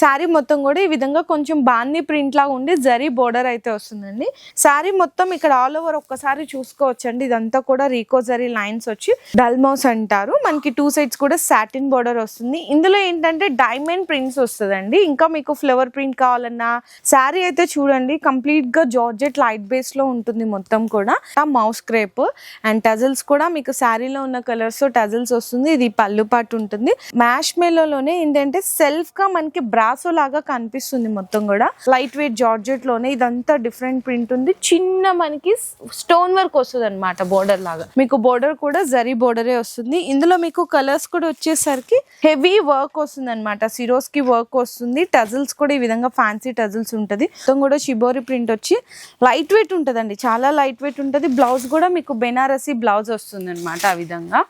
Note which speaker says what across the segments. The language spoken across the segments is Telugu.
Speaker 1: శారీ మొత్తం కూడా ఈ విధంగా కొంచెం బాంది ప్రింట్ లాగా ఉండి జరీ బోర్డర్ అయితే వస్తుందండి. శారీ మొత్తం ఇక్కడ ఆల్ ఓవర్ ఒక్కసారి చూసుకోవచ్చండి. ఇదంతా కూడా రీకో జరీ లైన్స్ వచ్చి డల్మౌస్ అంటారు. మనకి టూ సైడ్స్ కూడా సాటిన్ బోర్డర్ వస్తుంది. ఇందులో ఏంటంటే డైమండ్ ప్రింట్స్ వస్తుందండి. ఇంకా మీకు ఫ్లవర్ ప్రింట్ కావాలన్నా శారీ అయితే చూడండి. కంప్లీట్గా జార్జెట్ లైట్ బేస్లో ఉంటుంది మొత్తం కూడా. మౌస్ క్రేప్ అండ్ టజల్స్ కూడా మీకు శారీలో ఉన్న కలర్స్ టజల్స్ వస్తుంది. ఇది పళ్ళు పాటు ఉంటుంది. మ్యాష్లోనే ఏంటంటే సెల్ఫ్గా మనకి బ్రాసో లాగా కనిపిస్తుంది మొత్తం కూడా. లైట్ వెయిట్ జార్జెట్లోనే ఇదంతా డిఫరెంట్ ప్రింట్ ఉంది. చిన్న మనకి స్టోన్ వర్క్ వస్తుంది అనమాట బోర్డర్ లాగా. మీకు బోర్డర్ కూడా జరీ బోర్డరే వస్తుంది. ఇందులో మీకు కలర్స్ కూడా వచ్చేసరికి హెవీ వర్క్ వస్తుంది అనమాట సిరోస్కి వర్క్ వస్తుంది. టజల్స్ కూడా ఈ విధంగా ఫ్యాన్సీ టజల్స్ ఉంటుంది. మొత్తం కూడా షిబోరి ప్రింట్ వచ్చి లైట్ వెయిట్ ఉంటుందండి. చాలా లైట్ వెయిట్ ఉంటుంది. బ్లౌజ్ కూడా మీకు బెనారసీ బ్లౌజ్ వస్తుంది అనమాట ఆ విధంగా.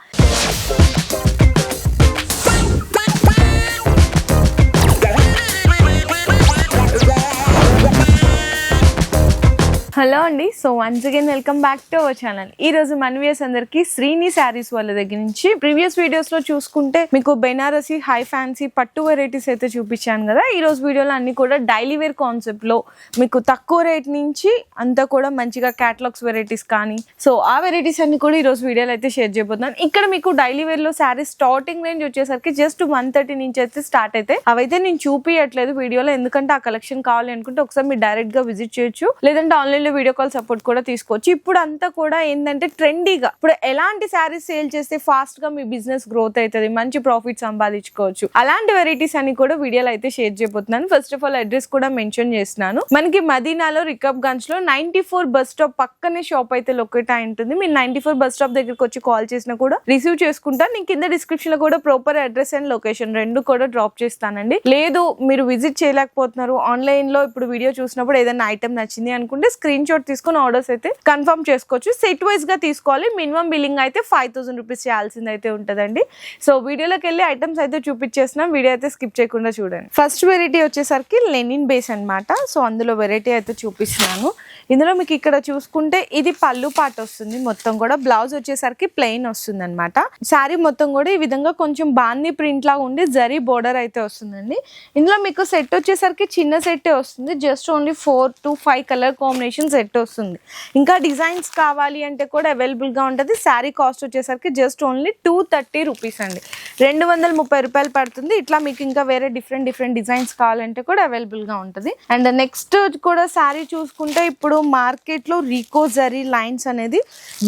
Speaker 1: హలో అండి. So once again welcome back to our channel ఈ రోజు మన వ్యూస్ అందరికి శ్రీని శారీస్ వాళ్ళ దగ్గర నుంచి ప్రీవియస్ వీడియోస్లో చూసుకుంటే మీకు బెనారసి హై ఫ్యాన్సీ పట్టు వెరైటీస్ అయితే చూపించాను కదా. ఈ రోజు వీడియోలో అన్ని కూడా డైలీ వేర్ కాన్సెప్ట్లో మీకు తక్కువ రేట్ నుంచి అంతా కూడా మంచిగా క్యాటలాగ్స్ వెరైటీస్ కానీ సో ఆ వెరైటీస్ అన్ని కూడా ఈ రోజు వీడియోలో అయితే షేర్ చేయబోతున్నాను. ఇక్కడ మీకు డైలీ వేర్లో శారీస్ స్టార్టింగ్ రేంజ్ వచ్చేసరికి జస్ట్ వన్ థర్టీ నుంచి అయితే స్టార్ట్ అయితే అవైతే నేను చూపించట్లేదు వీడియోలో ఎందుకంటే ఆ కలెక్షన్ కావాలి అనుకుంటే ఒకసారి మీరు డైరెక్ట్గా విజిట్ చేయొచ్చు. లేదంటే ఆన్లైన్ వీళ్ళు వీడియో కాల్ సపోర్ట్ కూడా తీసుకోవచ్చు. ఇప్పుడు అంతా కూడా ఏంటంటే ట్రెండీగా ఇప్పుడు ఎలాంటి శారీస్ సేల్ చేస్తే ఫాస్ట్గా మీ బిజినెస్ గ్రోత్ అవుతుంది మంచి ప్రాఫిట్ సంపాదించుకోవచ్చు? అలాంటి వెరైటీస్ అని కూడా వీడియోలో అయితే షేర్ చేయబోతున్నాను. ఫస్ట్ ఆఫ్ ఆల్ అడ్రస్ కూడా మెన్షన్ చేస్తున్నాను. మనకి మదీనాలో రికబ్ గంజ్లో నైన్టీ ఫోర్ బస్ స్టాప్ పక్కనే షాప్ అయితే లొకేట్ అయి ఉంటుంది. మీరు నైన్టీ ఫోర్ బస్ స్టాప్ దగ్గరకు వచ్చి కాల్ చేసినా కూడా రిసీవ్ చేసుకుంటా. నేను కింద డిస్క్రిప్షన్లో కూడా ప్రాపర్ అడ్రస్ అండ్ లొకేషన్ రెండు కూడా డ్రాప్ చేస్తానండి. లేదు మీరు విజిట్ చేయలేకపోతున్నారు. ఆన్లైన్లో ఇప్పుడు వీడియో చూసినప్పుడు ఏదైనా ఐటమ్ నచ్చింది అనుకుంటే స్క్రీన్ షాట్ తీసుకుని ఆర్డర్స్ అయితే కన్ఫర్మ్ చేసుకోవచ్చు. సెట్ వైజ్గా తీసుకోవాలి. మినిమం బిల్లింగ్ అయితే ఫైవ్ థౌసండ్ రూపీస్ చేయాల్సింది అయితే ఉంటుందండి. సో వీడియోలోకి వెళ్ళి ఐటమ్స్ అయితే చూపించేస్తున్నాం. వీడియో అయితే స్కిప్ చేయకుండా చూడండి. ఫస్ట్ వెరైటీ వచ్చేసరికి లెనిన్ బేస్ అనమాట సో అందులో వెరైటీ అయితే చూపిస్తున్నాను. ఇందులో మీకు ఇక్కడ చూసుకుంటే ఇది పళ్ళు పాట వస్తుంది. మొత్తం కూడా బ్లౌజ్ వచ్చేసరికి ప్లెయిన్ వస్తుంది అనమాట శారీ మొత్తం కూడా ఈ విధంగా కొంచెం బాంది ప్రింట్ లాగా ఉండి జరీ బోర్డర్ అయితే వస్తుందండి. ఇందులో మీకు సెట్ వచ్చేసరికి చిన్న సెట్టే వస్తుంది. Just only four to five colour combination set వస్తుంది. ఇంకా డిజైన్స్ కావాలి అంటే కూడా అవైలబుల్గా ఉంటుంది. శారీ కాస్ట్ వచ్చేసరికి just only two thirty rupees అండి. రెండు వందల ముప్పై రూపాయలు పడుతుంది. ఇట్లా మీకు ఇంకా వేరే డిఫరెంట్ డిఫరెంట్ డిజైన్స్ కావాలంటే కూడా అవైలబుల్గా ఉంటుంది. అండ్ నెక్స్ట్ కూడా శారీ చూసుకుంటే ఇప్పుడు మార్కెట్లో రీకో జరీ లైన్స్ అనేది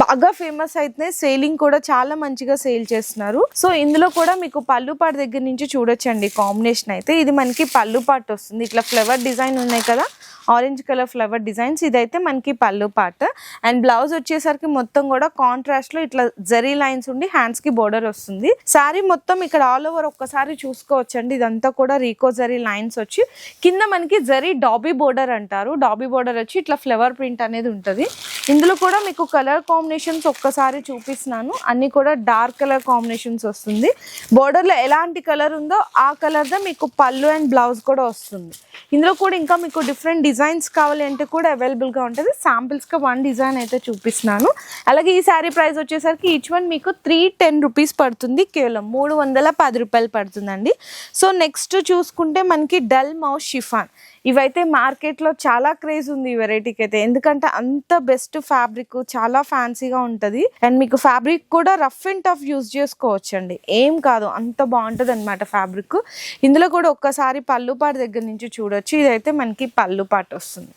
Speaker 1: బాగా ఫేమస్ అయితే సేలింగ్ కూడా చాలా మంచిగా సేల్ చేస్తున్నారు. సో ఇందులో కూడా మీకు పళ్ళు పాటు దగ్గర నుంచి చూడొచ్చండి కాంబినేషన్ అయితే. ఇది మనకి పళ్ళు పాటు వస్తుంది. ఇట్లా ఫ్లవర్ డిజైన్ ఉన్నాయి కదా ఆరెంజ్ కలర్ ఫ్లవర్ డిజైన్స్. ఇదైతే మనకి పళ్ళు పార్ట్ అండ్ బ్లౌజ్ వచ్చేసరికి మొత్తం కూడా కాంట్రాస్ట్లో ఇట్లా జరీ లైన్స్ ఉండి హ్యాండ్స్కి బోర్డర్ వస్తుంది. శారీ మొత్తం ఇక్కడ ఆల్ ఓవర్ ఒక్కసారి చూసుకోవచ్చండి. ఇదంతా కూడా రీకో జరీ లైన్స్ వచ్చి కింద మనకి జరీ డాబీ బోర్డర్ అంటారు. డాబీ బోర్డర్ వచ్చి ఇట్లా ఫ్లవర్ ప్రింట్ అనేది ఉంటుంది. ఇందులో కూడా మీకు కలర్ కాంబినేషన్స్ ఒక్కసారి చూపిస్తున్నాను. అన్ని కూడా డార్క్ కలర్ కాంబినేషన్స్ వస్తుంది. బోర్డర్లో ఎలాంటి కలర్ ఉందో ఆ కలర్ దా మీకు పళ్ళు అండ్ బ్లౌజ్ కూడా వస్తుంది. ఇందులో కూడా ఇంకా మీకు డిఫరెంట్ డిజైన్స్ కావాలి అంటే కూడా అవైలబుల్గా ఉంటుంది. శాంపిల్స్గా వన్ డిజైన్ అయితే చూపిస్తున్నాను. అలాగే ఈ శారీ ప్రైస్ వచ్చేసరికి ఈచ్ వన్ మీకు త్రీ టెన్ రూపీస్ పడుతుంది. కేవలం మూడు వందల పది రూపాయలు పడుతుందండి. సో నెక్స్ట్ చూసుకుంటే మనకి డల్ మౌస్ షిఫాన్. ఇవైతే మార్కెట్లో చాలా క్రేజ్ ఉంది ఈ వెరైటీకి అయితే. ఎందుకంటే అంత బెస్ట్ ఫ్యాబ్రిక్ చాలా ఫ్యాన్సీగా ఉంటుంది. అండ్ మీకు ఫ్యాబ్రిక్ కూడా రఫ్ అండ్ టఫ్ యూజ్ చేసుకోవచ్చు అండి ఏం కాదు అంత బాగుంటుంది అనమాట ఫ్యాబ్రిక్ ఇందులో కూడా ఒక్కసారి పళ్ళు పాటు దగ్గర నుంచి చూడొచ్చు. ఇదైతే మనకి పళ్ళు పాటు వస్తుంది.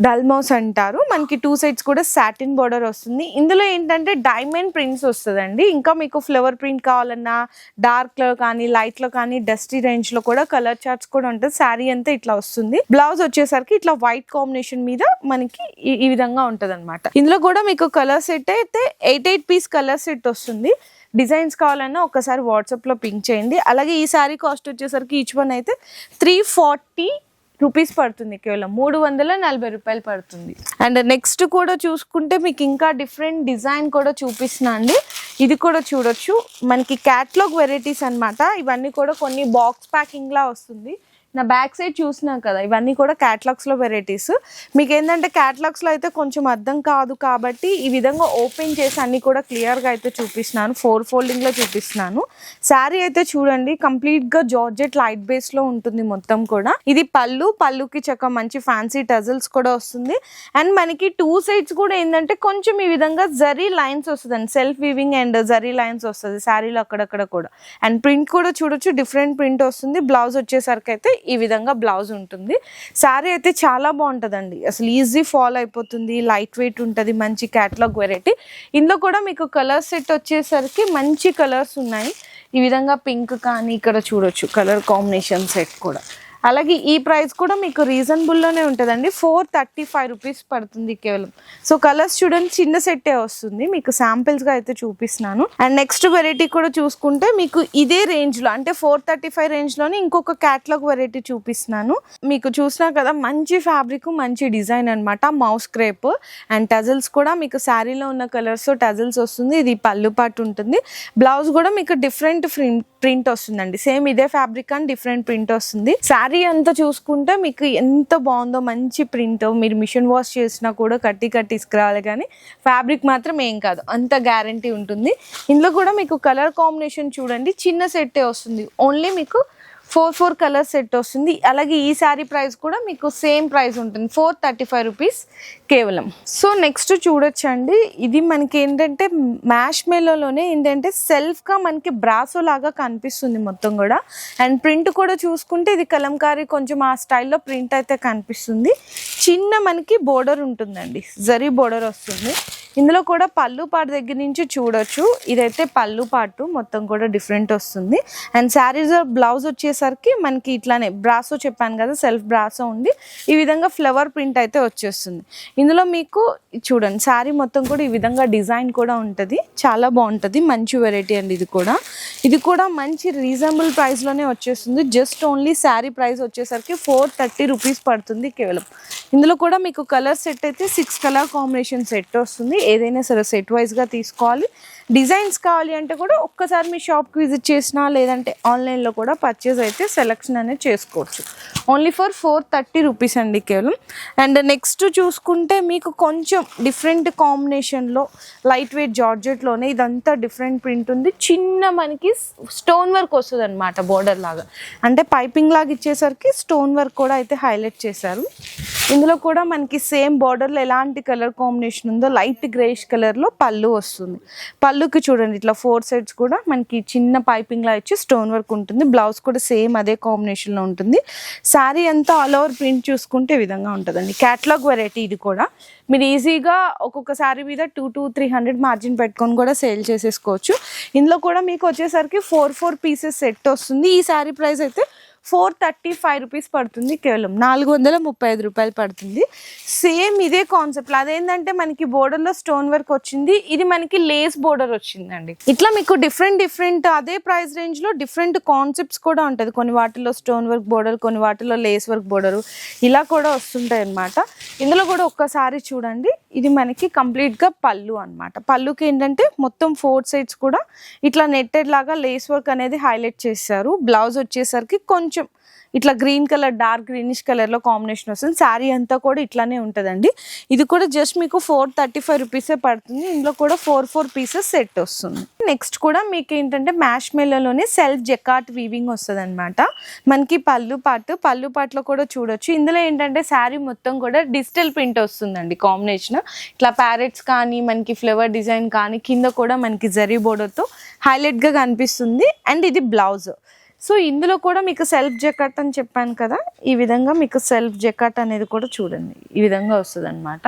Speaker 1: డల్మౌస్ అంటారు. మనకి టూ సైడ్స్ కూడా సాటిన్ బోర్డర్ వస్తుంది. ఇందులో ఏంటంటే డైమండ్ ప్రింట్స్ వస్తుందండి. ఇంకా మీకు ఫ్లవర్ ప్రింట్ కావాలన్నా డార్క్లో కానీ లైట్లో కానీ డస్టీ రేంజ్లో కూడా కలర్ చార్ట్స్ కూడా ఉంటుంది శారీ అంతా ఇట్లా వస్తుంది. బ్లౌజ్ వచ్చేసరికి ఇట్లా వైట్ కాంబినేషన్ మీద మనకి ఈ- విధంగా విధంగా అనమాట ఇందులో కూడా మీకు కలర్ సెట్ అయితే eight eight piece colour set వస్తుంది. డిజైన్స్ కావాలన్నా ఒకసారి వాట్సాప్లో పింక్ చేయండి. అలాగే ఈ శారీ కాస్ట్ వచ్చేసరికి ఈచ్ వన్ అయితే త్రీ ఫార్టీ రూపీస్ పడుతుంది కేవలం మూడు వందల నలభై రూపాయలు పడుతుంది. అండ్ నెక్స్ట్ కూడా చూసుకుంటే మీకు ఇంకా డిఫరెంట్ డిజైన్ కూడా చూపిస్తున్నా అండి. ఇది కూడా చూడొచ్చు. మనకి క్యాట్లాగ్ వెరైటీస్ అన్నమాట. ఇవన్నీ కూడా కొన్ని బాక్స్ ప్యాకింగ్లా వస్తుంది. నా బ్యాక్ సైడ్ చూసినా కదా ఇవన్నీ కూడా క్యాటలాగ్స్లో వెరైటీస్ మీకు ఏంటంటే క్యాటలాగ్స్లో అయితే కొంచెం అర్థం కాదు కాబట్టి ఈ విధంగా ఓపెన్ చేసి అన్ని కూడా క్లియర్గా అయితే చూపిస్తున్నాను. ఫోర్ ఫోల్డింగ్లో చూపిస్తున్నాను. శారీ అయితే చూడండి కంప్లీట్గా జార్జెట్ లైట్ బేస్లో ఉంటుంది మొత్తం కూడా. ఇది పళ్ళు పళ్ళుకి చక్క మంచి ఫ్యాన్సీ టజల్స్ కూడా వస్తుంది. అండ్ మనకి టూ సైడ్స్ కూడా ఏంటంటే కొంచెం ఈ విధంగా జరీ లైన్స్ వస్తుంది self weaving and zari lines వస్తుంది శారీలో అక్కడక్కడ కూడా. అండ్ ప్రింట్ కూడా చూడొచ్చు డిఫరెంట్ ప్రింట్ వస్తుంది. బ్లౌజ్ వచ్చేసరికి అయితే ఈ విధంగా బ్లౌజ్ ఉంటుంది. శారీ అయితే చాలా బాగుంటుందండి. అసలు ఈజీ ఫాల్ అయిపోతుంది లైట్ వెయిట్ ఉంటుంది మంచి క్యాటలాగ్ వెరైటీ ఇందులో కూడా మీకు కలర్ సెట్ వచ్చేసరికి మంచి కలర్స్ ఉన్నాయి. ఈ విధంగా పింక్ కానీ ఇక్కడ చూడొచ్చు కలర్ కాంబినేషన్ సెట్ కూడా. అలాగే ఈ ప్రైస్ కూడా మీకు రీజనబుల్లోనే ఉంటుందండి. ఫోర్ థర్టీ ఫైవ్ రూపీస్ పడుతుంది కేవలం. సో కలర్స్ చూడండి చిన్న సెట్టే వస్తుంది. మీకు శాంపిల్స్గా అయితే చూపిస్తున్నాను. అండ్ నెక్స్ట్ వెరైటీ కూడా చూసుకుంటే మీకు ఇదే రేంజ్లో అంటే ఫోర్ థర్టీ ఫైవ్ రేంజ్లోనే ఇంకొక క్యాట్లాగ్ వెరైటీ చూపిస్తున్నాను. మీకు చూసినా కదా మంచి ఫ్యాబ్రిక్ మంచి డిజైన్ అనమాట మౌస్ క్రేప్ అండ్ టజల్స్ కూడా మీకు శారీలో ఉన్న కలర్స్ టజల్స్ వస్తుంది. ఇది పళ్ళు పాటు ఉంటుంది. బ్లౌజ్ కూడా మీకు డిఫరెంట్ ప్రింట్ వస్తుందండి. సేమ్ ఇదే ఫ్యాబ్రిక్ అని డిఫరెంట్ ప్రింట్ వస్తుంది. శారీ అంతా చూసుకుంటే మీకు ఎంత బాగుందో మంచి ప్రింట్. మీరు మిషన్ వాష్ చేసినా కూడా కట్టి కట్టి ఇసుకురావాలి కానీ ఫ్యాబ్రిక్ మాత్రం ఏం కాదు. అంత గ్యారంటీ ఉంటుంది. ఇందులో కూడా మీకు కలర్ కాంబినేషన్ చూడండి. చిన్న సెట్టే వస్తుంది. ఓన్లీ మీకు ఫోర్ ఫోర్ కలర్ సెట్ వస్తుంది. అలాగే ఈ శారీ ప్రైస్ కూడా మీకు సేమ్ ప్రైస్ ఉంటుంది. ఫోర్ థర్టీ ఫైవ్ రూపీస్ కేవలం. సో నెక్స్ట్ చూడొచ్చండి. ఇది మనకి ఏంటంటే మ్యాష్ మెలోలోనే ఏంటంటే సెల్ఫ్గా మనకి బ్రాసో లాగా కనిపిస్తుంది మొత్తం కూడా. అండ్ ప్రింట్ కూడా చూసుకుంటే ఇది కలంకారీ కొంచెం ఆ స్టైల్లో ప్రింట్ అయితే కనిపిస్తుంది. చిన్న మనకి బోర్డర్ ఉంటుందండి. జరీ బోర్డర్ వస్తుంది. ఇందులో కూడా పళ్ళు పాటు దగ్గర నుంచి చూడొచ్చు. ఇదైతే పళ్ళు పాటు మొత్తం కూడా డిఫరెంట్ వస్తుంది. అండ్ శారీస్ బ్లౌజ్ వచ్చేసరికి మనకి ఇట్లానే బ్రాసో చెప్పాను కదా సెల్ఫ్ బ్రాసో ఉంది. ఈ విధంగా ఫ్లవర్ ప్రింట్ అయితే వచ్చేస్తుంది. ఇందులో మీకు చూడండి శారీ మొత్తం కూడా ఈ విధంగా డిజైన్ కూడా ఉంటుంది. చాలా బాగుంటుంది మంచి వెరైటీ అండి ఇది కూడా. ఇది కూడా మంచి రీజనబుల్ ప్రైస్లోనే వచ్చేస్తుంది. జస్ట్ ఓన్లీ శారీ ప్రైస్ వచ్చేసరికి ఫోర్ థర్టీ రూపీస్ పడుతుంది కేవలం. ఇందులో కూడా మీకు కలర్ సెట్ అయితే సిక్స్ కలర్ కాంబినేషన్ సెట్ వస్తుంది. ఏదైనా సరే సెట్ వైజ్గా తీసుకోవాలి. డిజైన్స్ కావాలి అంటే కూడా ఒక్కసారి మీ షాప్కి విజిట్ చేసినా లేదంటే ఆన్లైన్లో కూడా పర్చేజ్ అయితే సెలెక్షన్ అనేది చేసుకోవచ్చు. Only for four thirty rupees అండి కేవలం. అండ్ నెక్స్ట్ చూసుకుంటే మీకు కొంచెం డిఫరెంట్ కాంబినేషన్లో లైట్ వెయిట్ జార్జెట్లోనే ఇదంతా డిఫరెంట్ ప్రింట్ ఉంది. చిన్న మనకి స్టోన్ వర్క్ వస్తుంది అనమాట బోర్డర్ లాగా. అంటే పైపింగ్ లాగా ఇచ్చేసరికి స్టోన్ వర్క్ కూడా అయితే హైలైట్ చేశారు. ఇందులో కూడా మనకి సేమ్ బార్డర్లో ఎలాంటి కలర్ కాంబినేషన్ ఉందో లైట్ గ్రేష్ కలర్లో పళ్ళు వస్తుంది. పళ్ళుకి చూడండి ఇట్లా ఫోర్ సైడ్స్ కూడా మనకి చిన్న పైపింగ్ లా ఇచ్చి స్టోన్ వర్క్ ఉంటుంది. బ్లౌజ్ కూడా సేమ్ అదే కాంబినేషన్లో ఉంటుంది. శారీ అంతా ఆల్ ఓవర్ ప్రింట్ చూసుకుంటే విధంగా ఉంటుందండి. క్యాట్లాగ్ వెరైటీ ఇది కూడా. మీరు ఈజీగా ఒక్కొక్క శారీ మీద two two three hundred margin పెట్టుకొని కూడా సేల్ చేసేసుకోవచ్చు. ఇందులో కూడా మీకు వచ్చేసరికి ఫోర్ ఫోర్ పీసెస్ సెట్ వస్తుంది. ఈ శారీ ప్రైస్ అయితే ఫోర్ థర్టీ ఫైవ్ రూపీస్ పడుతుంది కేవలం నాలుగు వందల ముప్పై ఐదు రూపాయలు పడుతుంది. సేమ్ ఇదే కాన్సెప్ట్ అదేంటంటే మనకి బోర్డర్లో స్టోన్ వర్క్ వచ్చింది. ఇది మనకి లేస్ బోర్డర్ వచ్చిందండి. ఇట్లా మీకు డిఫరెంట్ డిఫరెంట్ అదే ప్రైస్ రేంజ్లో డిఫరెంట్ కాన్సెప్ట్స్ కూడా ఉంటుంది. కొన్ని వాటిలో స్టోన్ వర్క్ బోర్డర్ కొన్ని వాటిలో లేస్ వర్క్ బోర్డర్ ఇలా కూడా వస్తుంటాయి అనమాట ఇందులో కూడా ఒక్కసారి చూడండి. ఇది మనకి కంప్లీట్గా పళ్ళు అన్నమాట. పళ్ళుకి ఏంటంటే మొత్తం ఫోర్ సైడ్స్ కూడా ఇట్లా నెట్టెడ్ లాగా లేస్ వర్క్ అనేది హైలైట్ చేశారు. బ్లౌజ్ వచ్చేసరికి కొంచెం ఇట్లా గ్రీన్ కలర్ డార్క్ గ్రీనిష్ కలర్లో కాంబినేషన్ వస్తుంది. శారీ అంతా కూడా ఇట్లానే ఉంటుందండి. ఇది కూడా జస్ట్ మీకు ఫోర్ థర్టీ ఫైవ్ రూపీసే పడుతుంది. ఇందులో కూడా ఫోర్ ఫోర్ పీసెస్ సెట్ వస్తుంది. నెక్స్ట్ కూడా మీకు ఏంటంటే మ్యాష్ మెల్లోనే సెల్ఫ్ జెకాట్ వీవింగ్ వస్తుంది అనమాట మనకి పళ్ళు పాటు పళ్ళు పాటలో కూడా చూడొచ్చు. ఇందులో ఏంటంటే శారీ మొత్తం కూడా డిజిటల్ ప్రింట్ వస్తుందండి కాంబినేషన్. ఇట్లా ప్యారెట్స్ కానీ మనకి ఫ్లవర్ డిజైన్ కానీ కింద కూడా మనకి జరీ బోర్డర్తో హైలైట్గా కనిపిస్తుంది. అండ్ ఇది బ్లౌజ్. సో ఇందులో కూడా మీకు సెల్ఫ్ జెకట్ అని చెప్పాను కదా ఈ విధంగా మీకు సెల్ఫ్ జెకట్ అనేది కూడా చూడండి. ఈ విధంగా వస్తుంది అనమాట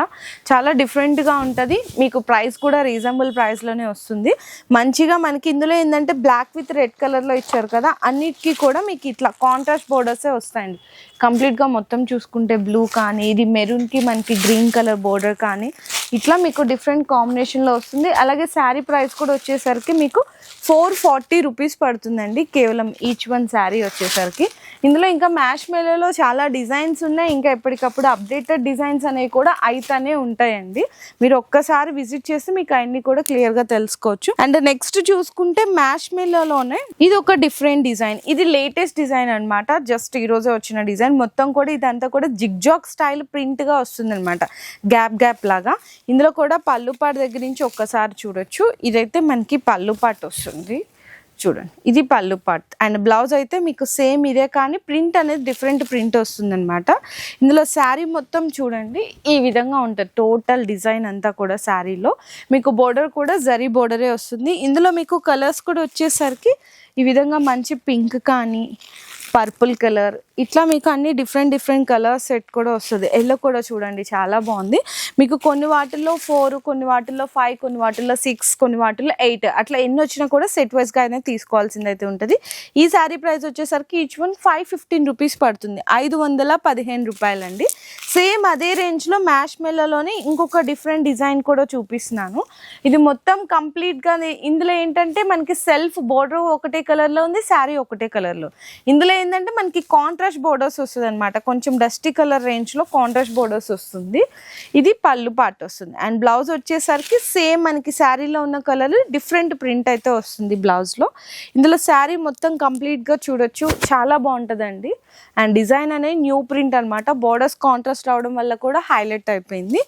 Speaker 1: చాలా డిఫరెంట్గా ఉంటుంది. మీకు ప్రైస్ కూడా రీజనబుల్ ప్రైస్లోనే వస్తుంది. మంచిగా మనకి ఇందులో ఏంటంటే బ్లాక్ విత్ రెడ్ కలర్లో ఇచ్చారు కదా అన్నిటికీ కూడా మీకు ఇట్లా కాంట్రాస్ట్ బోర్డర్సే వస్తాయండి. కంప్లీట్గా మొత్తం చూసుకుంటే బ్లూ కానీ ఇది మెరూన్కి మనకి గ్రీన్ కలర్ బోర్డర్ కానీ ఇట్లా మీకు డిఫరెంట్ కాంబినేషన్లో వస్తుంది. అలాగే శారీ ప్రైస్ కూడా వచ్చేసరికి మీకు ఫోర్ ఫార్టీ రూపీస్ పడుతుందండి. కేవలం ఈచ్ వన్ శారీ వచ్చేసరికి. ఇందులో ఇంకా మ్యాష్ మేళలో చాలా డిజైన్స్ ఉన్నాయి. ఇంకా ఎప్పటికప్పుడు అప్డేటెడ్ డిజైన్స్ అనేవి కూడా అయితేనే ఉంటాయండి. మీరు ఒక్కసారి విజిట్ చేస్తే మీకు అన్ని కూడా క్లియర్గా తెలుసుకోవచ్చు. అండ్ నెక్స్ట్ చూసుకుంటే మ్యాష్ మేళలోనే ఇది ఒక డిఫరెంట్ డిజైన్ ఇది లేటెస్ట్ డిజైన్ అన్నమాట. జస్ట్ ఈరోజే వచ్చిన డిజైన్ మొత్తం కూడా ఇదంతా కూడా జిగ్జాగ్ స్టైల్ ప్రింట్గా వస్తుంది అనమాట గ్యాప్ గ్యాప్ లాగా. ఇందులో కూడా పళ్ళుపాటు దగ్గర నుంచి ఒక్కసారి చూడొచ్చు. ఇదైతే మనకి పళ్ళుపాటు వస్తుంది. చూడండి. ఇది పళ్ళు పార్ట్ అండ్ బ్లౌజ్ అయితే మీకు సేమ్ ఇదే కానీ ప్రింట్ అనేది డిఫరెంట్ ప్రింట్ వస్తుందన్నమాట. ఇందులో శారీ మొత్తం చూడండి. ఈ విధంగా ఉంటుంది. టోటల్ డిజైన్ అంతా కూడా శారీలో. మీకు బోర్డర్ కూడా జరీ బోర్డరే వస్తుంది. ఇందులో మీకు కలర్స్ కూడా వచ్చేసరికి ఈ విధంగా మంచి పింక్ కానీ పర్పుల్ కలర్. ఇట్లా మీకు అన్ని డిఫరెంట్ డిఫరెంట్ కలర్ సెట్ కూడా వస్తుంది. ఎల్లో కూడా చూడండి చాలా బాగుంది. మీకు కొన్ని వాటిల్లో ఫోర్ కొన్ని వాటిల్లో ఫైవ్ కొన్ని వాటిల్లో సిక్స్ కొన్ని వాటిల్లో ఎయిట్ అట్లా ఎన్ని వచ్చినా కూడా సెట్ వైజ్గా అయితే తీసుకోవాల్సింది అయితే ఉంటుంది. ఈ శారీ ప్రైస్ వచ్చేసరికి each one five fifteen rupees పడుతుంది. ఐదు వందల పదిహేను రూపాయలండి. సేమ్ అదే రేంజ్లో మ్యాష్ మెల్లలోనే ఇంకొక డిఫరెంట్ డిజైన్ కూడా చూపిస్తున్నాను. ఇది మొత్తం కంప్లీట్గా ఇందులో ఏంటంటే మనకి సెల్ఫ్ బోర్డర్ ఒకటే కలర్లో ఉంది శారీ ఒకటే కలర్లో ఇందులో ఏంటంటే మనకి కాంట్రాస్ట్ బోర్డర్స్ వస్తుంది అనమాట కొంచెం డస్టీ కలర్ రేంజ్లో కాంట్రాస్ట్ బోర్డర్స్ వస్తుంది. ఇది పళ్ళు పార్ట్ వస్తుంది. అండ్ బ్లౌజ్ వచ్చేసరికి సేమ్ మనకి శారీలో ఉన్న కలర్ డిఫరెంట్ ప్రింట్ అయితే వస్తుంది బ్లౌజ్లో ఇందులో శారీ మొత్తం కంప్లీట్గా చూడొచ్చు. చాలా బాగుంటుందండి. అండ్ డిజైన్ అనేది న్యూ ప్రింట్ అనమాట బోర్డర్స్ కాంట్రాస్ట్ రావడం వల్ల కూడా హైలైట్ అయిపోయింది.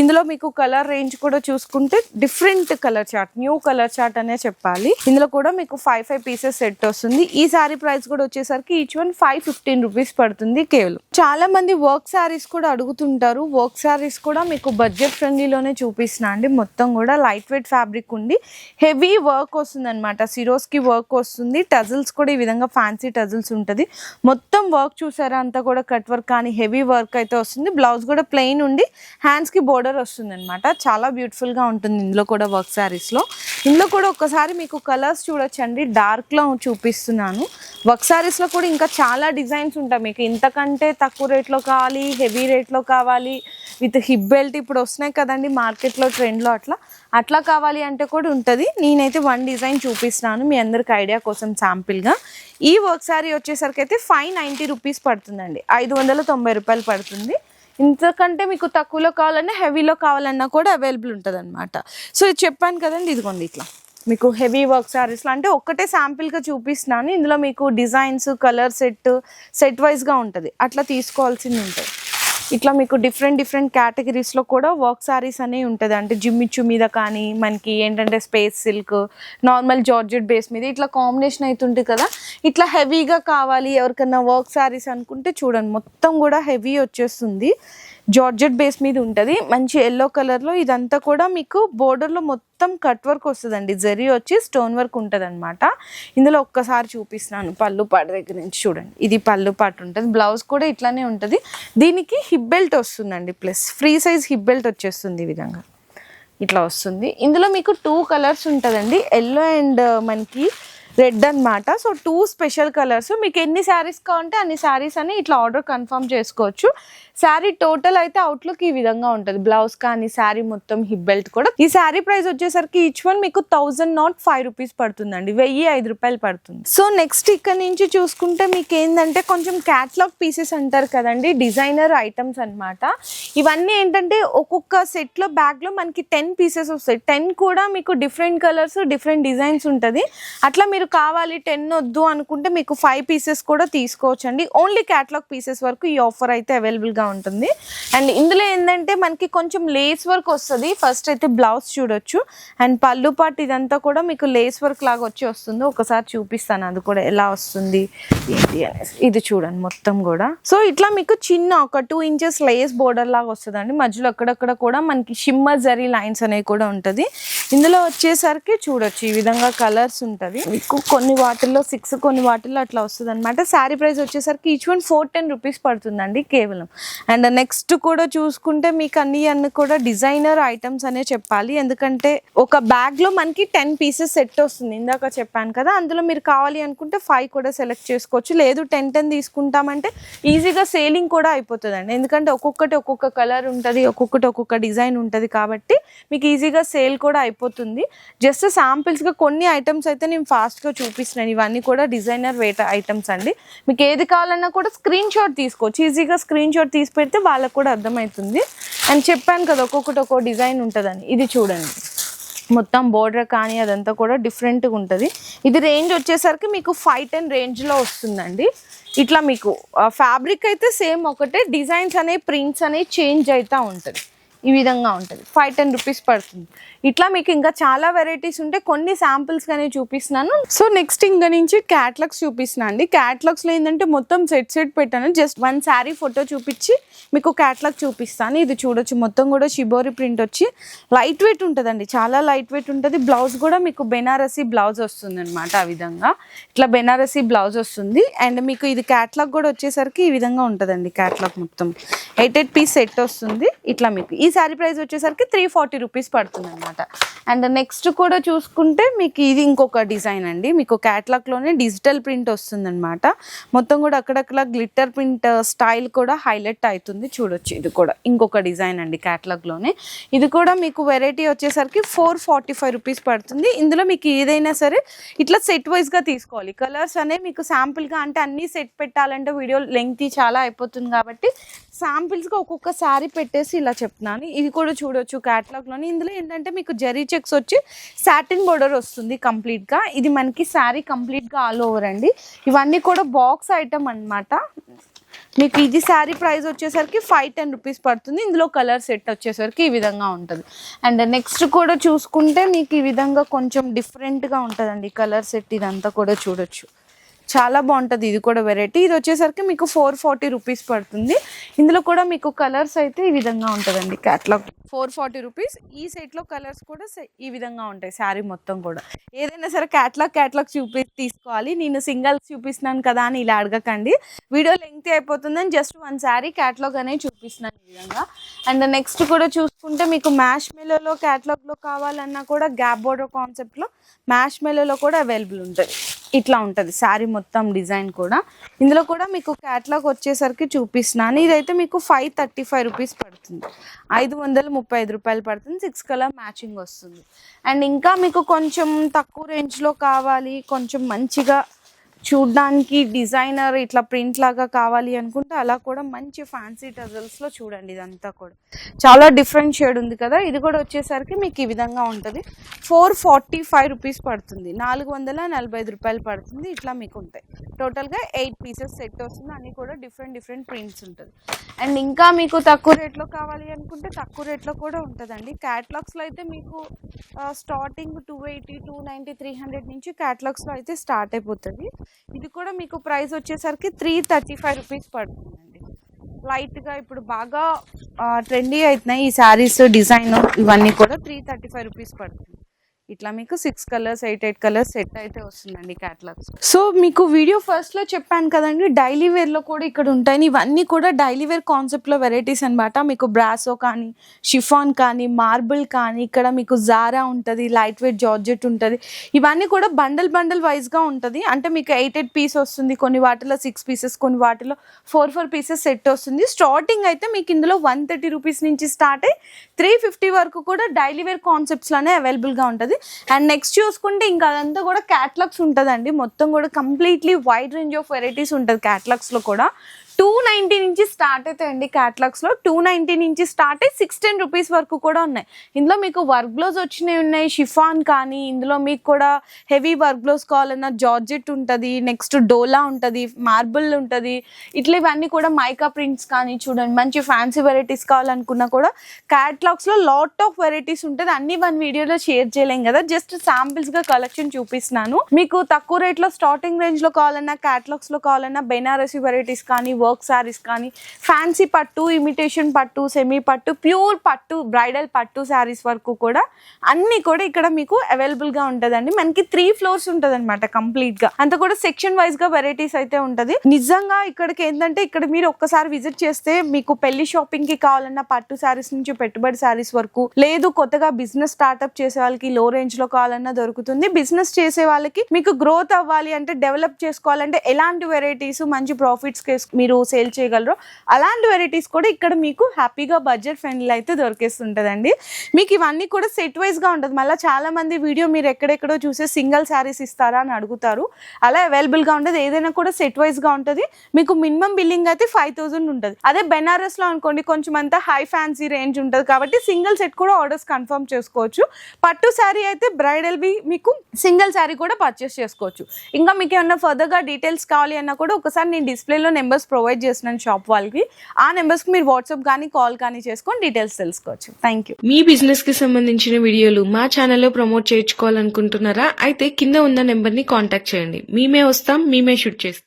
Speaker 1: ఇందులో మీకు కలర్ రేంజ్ కూడా చూసుకుంటే different colour chart new colour chart అనే చెప్పాలి. ఇందులో కూడా మీకు ఫైవ్ ఫైవ్ పీసెస్ సెట్ వస్తుంది. ఈ సారీ ప్రైస్ కూడా వచ్చేసరికి each one five fifteen rupees పడుతుంది కేవలం. చాలా మంది వర్క్ శారీస్ కూడా అడుగుతుంటారు. వర్క్ శారీస్ కూడా మీకు బడ్జెట్ ఫ్రెండ్లీలోనే చూపిస్తున్నా అండి. మొత్తం కూడా లైట్ వెయిట్ ఫ్యాబ్రిక్ ఉండి హెవీ వర్క్ వస్తుంది అనమాట సిరోస్కి వర్క్ వస్తుంది. టజిల్స్ కూడా ఈ విధంగా ఫ్యాన్సీ టజిల్స్ ఉంటుంది. మొత్తం వర్క్ చూసారా అంతా కూడా కట్ వర్క్ కానీ హెవీ వర్క్ అయితే వస్తుంది. బ్లౌజ్ కూడా ప్లెయిన్ ఉండి హ్యాండ్స్కి బోర్డర్ వస్తుంది అనమాట చాలా బ్యూటిఫుల్గా ఉంటుంది ఇందులో కూడా వర్క్ శారీస్లో ఇందులో కూడా ఒకసారి మీకు కలర్స్ చూడొచ్చండి. డార్క్లో చూపిస్తున్నాను. వర్క్ శారీస్లో కూడా ఇంకా చాలా డిజైన్స్ ఉంటాయి మీకు. ఇంతకంటే తక్కువ రేట్లో కావాలి హెవీ రేట్లో కావాలి విత్ హిప్ బెల్ట్ ఇప్పుడు వస్తున్నాయి కదండి మార్కెట్లో ట్రెండ్లో అట్లా. అట్లా కావాలి అంటే కూడా ఉంటుంది. నేనైతే వన్ డిజైన్ చూపిస్తున్నాను మీ అందరికి ఐడియా కోసం శాంపిల్గా. ఈ వర్క్ శారీ వచ్చేసరికి అయితే ఫైవ్ నైంటీ రూపీస్ పడుతుందండి. ఐదు వందల తొంభై రూపాయలు పడుతుంది. ఇంతకంటే మీకు తక్కువలో కావాలన్నా హెవీలో కావాలన్నా కూడా అవైలబుల్ ఉంటుంది అనమాట సో ఇది చెప్పాను కదండి ఇదిగోండి ఇట్లా. మీకు హెవీ వర్క్ శారీస్లో అంటే ఒక్కటే శాంపిల్గా చూపిస్తున్నాను. ఇందులో మీకు డిజైన్స్ కలర్ సెట్ సెట్ వైజ్గా ఉంటుంది. అట్లా తీసుకోవాల్సింది ఉంటుంది. ఇట్లా మీకు డిఫరెంట్ డిఫరెంట్ కేటగిరీస్లో కూడా వర్క్ శారీస్ అనేవి ఉంటుంది. అంటే జిమ్మిచ్చు మీద కానీ మనకి ఏంటంటే space silk normal georgette base మీద ఇట్లా కాంబినేషన్ అవుతుంటుంది కదా ఇట్లా హెవీగా కావాలి ఎవరికన్నా వర్క్ శారీస్ అనుకుంటే చూడండి. మొత్తం కూడా హెవీ వచ్చేస్తుంది. జార్జెట్ బేస్ మీద ఉంటుంది. మంచి ఎల్లో కలర్లో ఇదంతా కూడా మీకు బోర్డర్లో మొత్తం కట్ వర్క్ వస్తుందండి. జరీ వచ్చి స్టోన్ వర్క్ ఉంటుంది అనమాట ఇందులో ఒక్కసారి చూపిస్తున్నాను పళ్ళు దగ్గర నుంచి చూడండి. ఇది పళ్ళు ఉంటుంది. బ్లౌజ్ కూడా ఇట్లానే ఉంటుంది. దీనికి హిప్ బెల్ట్ వస్తుందండి plus free size hip belt వచ్చేస్తుంది ఈ విధంగా. ఇట్లా వస్తుంది. ఇందులో మీకు టూ కలర్స్ ఉంటుందండి. ఎల్లో అండ్ మనకి రెడ్ అన్నమాట. సో టూ స్పెషల్ కలర్స్ మీకు ఎన్ని శారీస్ కావాలంటే అన్ని శారీస్ అని ఇట్లా ఆర్డర్ కన్ఫర్మ్ చేసుకోవచ్చు. శారీ టోటల్ అయితే అవుట్లుక్ ఈ విధంగా ఉంటుంది. బ్లౌజ్ కానీ శారీ మొత్తం హిప్ బెల్ట్ కూడా. ఈ శారీ ప్రైస్ వచ్చేసరికి ఈచ్ వన్ మీకు థౌజండ్ నాట్ ఫైవ్ రూపీస్ పడుతుందండి. వెయ్యి ఐదు రూపాయలు పడుతుంది. సో నెక్స్ట్ ఇక్కడ నుంచి చూసుకుంటే మీకు ఏంటంటే కొంచెం క్యాట్లాగ్ పీసెస్ అంటారు కదండి. డిజైనర్ ఐటమ్స్ అన్నమాట. ఇవన్నీ ఏంటంటే ఒక్కొక్క సెట్లో బ్యాగ్లో మనకి టెన్ పీసెస్ వస్తాయి. టెన్ కూడా మీకు డిఫరెంట్ కలర్స్ డిఫరెంట్ డిజైన్స్ ఉంటుంది. అట్లా మీరు కావాలి టెన్ వద్దు అనుకుంటే మీకు ఫైవ్ పీసెస్ కూడా తీసుకోవచ్చండి. ఓన్లీ క్యాట్లాగ్ పీసెస్ వరకు ఈ ఆఫర్ అయితే అవైలబుల్గా ఉంటుంది. అండ్ ఇందులో ఏంటంటే మనకి కొంచెం లేస్ వర్క్ వస్తుంది. ఫస్ట్ అయితే బ్లౌజ్ చూడొచ్చు. అండ్ పళ్ళు పాటు ఇదంతా కూడా మీకు లేస్ వర్క్ లాగా వచ్చి వస్తుంది. ఒకసారి చూపిస్తాను. అది కూడా ఎలా వస్తుంది? ఏంటి అనేసి. ఇది చూడండి మొత్తం కూడా. సో ఇట్లా మీకు చిన్న ఒక టూ ఇంచెస్ లేస్ బోర్డర్ లాగా వస్తుందండి. మధ్యలో అక్కడక్కడ కూడా మనకి షిమ్మర్ జరీ లైన్స్ అనేవి కూడా ఉంటుంది. ఇందులో వచ్చేసరికి చూడొచ్చు. ఈ విధంగా కలర్స్ ఉంటుంది. మీకు మీకు కొన్ని వాటిల్లో సిక్స్ కొన్ని వాటిల్లో అట్లా వస్తుంది అనమాట శారీ ప్రైస్ వచ్చేసరికి each one four ten rupees పడుతుందండి కేవలం. అండ్ నెక్స్ట్ కూడా చూసుకుంటే మీకు అన్ని అన్ని కూడా డిజైనర్ ఐటమ్స్ అనే చెప్పాలి. ఎందుకంటే ఒక బ్యాగ్లో మనకి టెన్ పీసెస్ సెట్ వస్తుంది. ఇందాక చెప్పాను కదా అందులో మీరు కావాలి అనుకుంటే ఫైవ్ కూడా సెలెక్ట్ చేసుకోవచ్చు. లేదు టెన్ టెన్ తీసుకుంటామంటే ఈజీగా సేలింగ్ కూడా అయిపోతుందండి. ఎందుకంటే ఒక్కొక్కటి ఒక్కొక్క కలర్ ఉంటుంది ఒక్కొక్కటి ఒక్కొక్క డిజైన్ ఉంటుంది కాబట్టి మీకు ఈజీగా సేల్ కూడా అయిపోతుంది. జస్ట్ శాంపిల్స్గా కొన్ని ఐటమ్స్ అయితే నేను ఫాస్ట్గా చూపిస్తున్నాను. ఇవన్నీ కూడా డిజైనర్ వేట ఐటమ్స్ అండి. మీకు ఏది కావాలన్నా కూడా స్క్రీన్ షాట్ తీసుకోవచ్చు. ఈజీగా స్క్రీన్ షాట్ తీసి పెడితే వాళ్ళకు కూడా అర్థమవుతుంది అండ్ చెప్పాను కదా ఒక్కొక్కటి ఒక్కో డిజైన్ ఉంటుందని. ఇది చూడండి. మొత్తం బోర్డర్ కానీ అదంతా కూడా డిఫరెంట్గా ఉంటుంది. ఇది రేంజ్ వచ్చేసరికి మీకు ఫైవ్ టెన్ రేంజ్లో వస్తుందండి. ఇట్లా మీకు ఫ్యాబ్రిక్ అయితే సేమ్ ఒకటే డిజైన్స్ అనే ప్రింట్స్ అనేవి చేంజ్ అవుతూ ఉంటుంది. ఈ విధంగా ఉంటుంది. ఫైవ్ టెన్ రూపీస్ పడుతుంది. ఇట్లా మీకు ఇంకా చాలా వెరైటీస్ ఉంటే కొన్ని శాంపిల్స్ కానీ చూపిస్తున్నాను. సో నెక్స్ట్ ఇంకా నుంచి క్యాట్లాగ్స్ చూపిస్తున్నా అండి. క్యాట్లాగ్స్లో ఏంటంటే మొత్తం సెట్ సెట్ పెట్టాను. జస్ట్ వన్ శారీ ఫోటో చూపించి మీకు క్యాట్లాగ్ చూపిస్తాను. ఇది చూడొచ్చు. మొత్తం కూడా షిబోరి ప్రింట్ వచ్చి లైట్ వెయిట్ ఉంటుందండి. చాలా లైట్ వెయిట్ ఉంటుంది. బ్లౌజ్ కూడా మీకు బెనారసీ బ్లౌజ్ వస్తుంది అనమాట ఆ విధంగా. ఇట్లా బెనారసీ బ్లౌజ్ వస్తుంది. అండ్ మీకు ఇది క్యాట్లాగ్ కూడా వచ్చేసరికి ఈ విధంగా ఉంటుందండి. క్యాట్లాగ్ మొత్తం. ఎయిట్ ఎయిట్ పీస్ సెట్ వస్తుంది. ఇట్లా మీకు. ఈ శారీ ప్రైస్ వచ్చేసరికి త్రీ ఫార్టీ రూపీస్ పడుతుంది అనమాట అండ్ నెక్స్ట్ కూడా చూసుకుంటే మీకు ఇది ఇంకొక డిజైన్ అండి. మీకు క్యాట్లాగ్లోనే డిజిటల్ ప్రింట్ వస్తుంది అనమాట మొత్తం కూడా అక్కడక్కడ గ్లిట్టర్ ప్రింట్ స్టైల్ కూడా హైలైట్ అవుతుంది చూడొచ్చు ఇది కూడా. ఇంకొక డిజైన్ అండి క్యాట్లాగ్లోనే ఇది కూడా మీకు వెరైటీ వచ్చేసరికి ఫోర్ ఫార్టీ ఫైవ్ రూపీస్ పడుతుంది. ఇందులో మీకు ఏదైనా సరే ఇట్లా సెట్ వైజ్గా తీసుకోవాలి. కలర్స్ అనేవి మీకు శాంపుల్గా అంటే అన్నీ సెట్ పెట్టాలంటే వీడియో లెంగ్తీ చాలా అయిపోతుంది కాబట్టి శాంపిల్స్గా ఒక్కొక్క శారీ పెట్టేసి ఇలా చెప్తున్నాను. ఇది కూడా చూడొచ్చు క్యాటలాగ్లోని ఇందులో ఏంటంటే మీకు జరీ చెక్స్ వచ్చి సాటిన్ బోర్డర్ వస్తుంది కంప్లీట్గా ఇది మనకి శారీ కంప్లీట్గా ఆల్ ఓవర్ అండి. ఇవన్నీ కూడా బాక్స్ ఐటమ్ అన్నమాట. మీకు ఇది శారీ ప్రైస్ వచ్చేసరికి ఫైవ్ టెన్ రూపీస్ పడుతుంది. ఇందులో కలర్ సెట్ వచ్చేసరికి ఈ విధంగా ఉంటుంది. అండ్ నెక్స్ట్ కూడా చూసుకుంటే మీకు ఈ విధంగా కొంచెం డిఫరెంట్గా ఉంటుందండి. కలర్ సెట్ ఇదంతా కూడా చూడొచ్చు. చాలా బాగుంటుంది. ఇది కూడా వెరైటీ ఇది వచ్చేసరికి మీకు ఫోర్ ఫార్టీ రూపీస్ పడుతుంది. ఇందులో కూడా మీకు కలర్స్ అయితే ఈ విధంగా ఉంటుందండి క్యాట్లాగ్ ఫోర్ ఫార్టీ రూపీస్ ఈ సెట్లో కలర్స్ కూడా ఈ విధంగా ఉంటాయి శారీ మొత్తం కూడా. ఏదైనా సరే క్యాట్లాగ్ క్యాట్లాగ్ చూపి తీసుకోవాలి. నేను సింగల్స్ చూపిస్తున్నాను కదా అని ఇలా అడగకండి. వీడియో లెంగ్త్ అయిపోతుందని జస్ట్ వన్ శారీ క్యాట్లాగ్ అనేది చూపిస్తున్నాను ఈ విధంగా. అండ్ నెక్స్ట్ కూడా చూసుకుంటే మీకు మ్యాష్ మెలోలో క్యాట్లాగ్లో కావాలన్నా కూడా గ్యాప్ బోర్డర్ కాన్సెప్ట్లో మ్యాష్ మెలోలో కూడా అవైలబుల్ ఉంటుంది. ఇట్లా ఉంటుంది. శారీ మొత్తం డిజైన్ కూడా. ఇందులో కూడా మీకు క్యాట్లాగ్ వచ్చేసరికి చూపిస్తున్నాను. ఇదైతే మీకు ఫైవ్ థర్టీ ఫైవ్ రూపీస్ పడుతుంది. ఐదు వందల ముప్పై ఐదు రూపాయలు పడుతుంది. సిక్స్ కలర్ మ్యాచింగ్ వస్తుంది. అండ్ ఇంకా మీకు కొంచెం తక్కువ రేంజ్లో కావాలి కొంచెం మంచిగా చూడ్డానికి డిజైనర్ ఇట్లా ప్రింట్ లాగా కావాలి అనుకుంటే అలా కూడా మంచి ఫ్యాన్సీ టజల్స్లో చూడండి ఇదంతా కూడా. చాలా డిఫరెంట్ షేడ్ ఉంది కదా ఇది కూడా వచ్చేసరికి మీకు ఈ విధంగా ఉంటుంది. ఫోర్ ఫార్టీ ఫైవ్ రూపీస్ పడుతుంది. నాలుగు వందల నలభై ఐదు రూపాయలు పడుతుంది. ఇట్లా మీకు ఉంటాయి. టోటల్గా ఎయిట్ పీసెస్ సెట్ వస్తుంది. అన్ని కూడా డిఫరెంట్ డిఫరెంట్ ప్రింట్స్ ఉంటుంది. అండ్ ఇంకా మీకు తక్కువ రేట్లో కావాలి అనుకుంటే తక్కువ రేట్లో కూడా ఉంటుందండి. క్యాటలాగ్స్లో అయితే మీకు starting two eighty two ninety three hundred నుంచి క్యాటలాగ్స్లో అయితే స్టార్ట్ అయిపోతుంది. ఇది కూడా మీకు ప్రైస్ వచ్చేసరికి త్రీ థర్టీ ఫైవ్ రూపీస్ పడుతుందండి. లైట్గా ఇప్పుడు బాగా ట్రెండీ అవుతున్నాయి ఈ శారీస్ డిజైన్ ఇవన్నీ కూడా త్రీ థర్టీ ఫైవ్ రూపీస్ పడుతుంది ఇట్లా మీకు six colours eight eight colours set అయితే వస్తుందండి క్యాటలాగ్స్ సో మీకు వీడియో ఫస్ట్లో చెప్పాను కదండి డైలీ వేర్లో కూడా ఇక్కడ ఉంటాయి ఇవన్నీ కూడా డైలీ వేర్ కాన్సెప్ట్లో వెరైటీస్ అనమాట మీకు బ్రాసో కానీ షిఫాన్ కానీ మార్బుల్ కానీ ఇక్కడ మీకు జారా ఉంటుంది లైట్ వెయిట్ జార్జెట్ ఉంటుంది. ఇవన్నీ కూడా బండల్ బండల్ వైజ్గా ఉంటుంది. అంటే మీకు ఎయిట్ ఎయిట్ పీస్ వస్తుంది కొన్ని వాటిలో సిక్స్ పీసెస్ కొన్ని వాటిలో ఫోర్ ఫోర్ పీసెస్ సెట్ వస్తుంది. స్టార్టింగ్ అయితే మీకు ఇందులో వన్ థర్టీ రూపీస్ నుంచి స్టార్ట్ అయ్యి త్రీ ఫిఫ్టీ వరకు కూడా డైలీ వేర్ కాన్సెప్ట్స్లోనే అవైలబుల్గా ఉంటుంది. అండ్ నెక్స్ట్ చూసుకుంటే ఇంకా అదంతా కూడా క్యాటలాగ్స్ ఉంటుందండి. మొత్తం కూడా completely wide range of varieties ఉంటుంది క్యాటలాగ్స్లో కూడా. టూ నైంటీ నుంచి స్టార్ట్ అవుతాయండి క్యాటలాగ్స్లో టూ నైంటీ నుంచి స్టార్ట్ అయ్యి సిక్స్ టెన్ రూపీస్ వరకు కూడా ఉన్నాయి. ఇందులో మీకు వర్క్ బ్లౌజ్ వచ్చినవి ఉన్నాయి. షిఫాన్ కానీ ఇందులో మీకు కూడా హెవీ వర్క్ బ్లౌజ్ కావాలన్నా జార్జెట్ ఉంటుంది నెక్స్ట్ డోలా ఉంటుంది మార్బుల్ ఉంటుంది. ఇట్లా ఇవన్నీ కూడా మైకా ప్రింట్స్ కానీ చూడండి మంచి ఫ్యాన్సీ వెరైటీస్ కావాలనుకున్నా కూడా క్యాటలాగ్స్లో లాట్ ఆఫ్ వెరైటీస్ ఉంటుంది. అన్ని వన్ వీడియోలో షేర్ చేయలేం కదా. జస్ట్ శాంపిల్స్గా కలెక్షన్ చూపిస్తున్నాను. మీకు తక్కువ రేట్లో స్టార్టింగ్ రేంజ్లో కావాలన్నా క్యాటలాగ్స్లో కావాలన్నా బెనారసీ వెరైటీస్ కానీ వర్క్ శారీస్ కానీ ఫ్యాన్సీ పట్టు ఇమిటేషన్ పట్టు సెమీ పట్టు ప్యూర్ పట్టు బ్రైడల్ పట్టు శారీస్ వరకు కూడా అన్ని కూడా ఇక్కడ మీకు అవైలబుల్గా మనకి త్రీ ఫ్లోర్స్ ఉంటుంది అనమాట కంప్లీట్గా అంత కూడా సెక్షన్ వైజ్గా వెరైటీస్ అయితే ఉంటది. నిజంగా ఇక్కడికి ఏంటంటే ఇక్కడ మీరు ఒక్కసారి విజిట్ చేస్తే మీకు పెళ్ళి షాపింగ్కి కావాలన్న పట్టు శారీస్ నుంచి పెట్టుబడి శారీస్ వరకు లేదు కొత్తగా బిజినెస్ స్టార్ట్అప్ చేసే వాళ్ళకి లో రేంజ్లో కావాలన్నా దొరుకుతుంది. బిజినెస్ చేసే వాళ్ళకి మీకు గ్రోత్ అవ్వాలి అంటే డెవలప్ చేసుకోవాలంటే ఎలాంటి వెరైటీస్ మంచి ప్రాఫిట్స్ మీరు సేల్ చేయగలరో అలాంటి వెరైటీస్ కూడా ఇక్కడ మీకు హ్యాపీగా బడ్జెట్ ఫ్రెండ్లీ అయితే దొరికేస్తుంటుందండి. మీకు ఇవన్నీ కూడా సెట్ వైజ్గా ఉంటుంది. మళ్ళీ చాలా మంది వీడియో మీరు ఎక్కడెక్కడో చూసే సింగిల్ శారీస్ ఇస్తారా అని అడుగుతారు. అలా అవైలబుల్గా ఉండదు. ఉంటుంది ఏదైనా కూడా సెట్ వైజ్గా ఉంటుంది. మీకు మినిమం బిల్లింగ్ అయితే ఫైవ్ థౌసండ్ ఉంటుంది. అదే బెనారస్లో అనుకోండి కొంచెం అంతా హై ఫ్యాన్సీ రేంజ్ ఉంటుంది కాబట్టి సింగిల్ సెట్ కూడా ఆర్డర్స్ కన్ఫర్మ్ చేసుకోవచ్చు. పట్టు శారీ అయితే బ్రైడల్ బి మీకు సింగిల్ శారీ కూడా పర్చేస్ చేసుకోవచ్చు. ఇంకా మీకు ఏమన్నా ఫర్దర్గా డీటెయిల్స్ కావాలి అన్నా కూడా ఒకసారి నేను డిస్ప్లేలో నెంబర్స్ ప్రొవైడ్ ప్రొవైడ్ చేస్తున్నాను షాప్ వాళ్ళకి. ఆ నెంబర్స్కి మీరు వాట్సాప్ కానీ కాల్ కానీ చేసుకొని డీటెయిల్స్ తెలుసుకోవచ్చు. థ్యాంక్ యూ
Speaker 2: మీ బిజినెస్కి సంబంధించిన వీడియోలు మా ఛానల్లో ప్రమోట్ చేయించుకోవాలనుకుంటున్నారా? అయితే కింద ఉన్న నెంబర్ని కాంటాక్ట్ చేయండి. మేమే వస్తాం మేమే షూట్ చేస్తాం.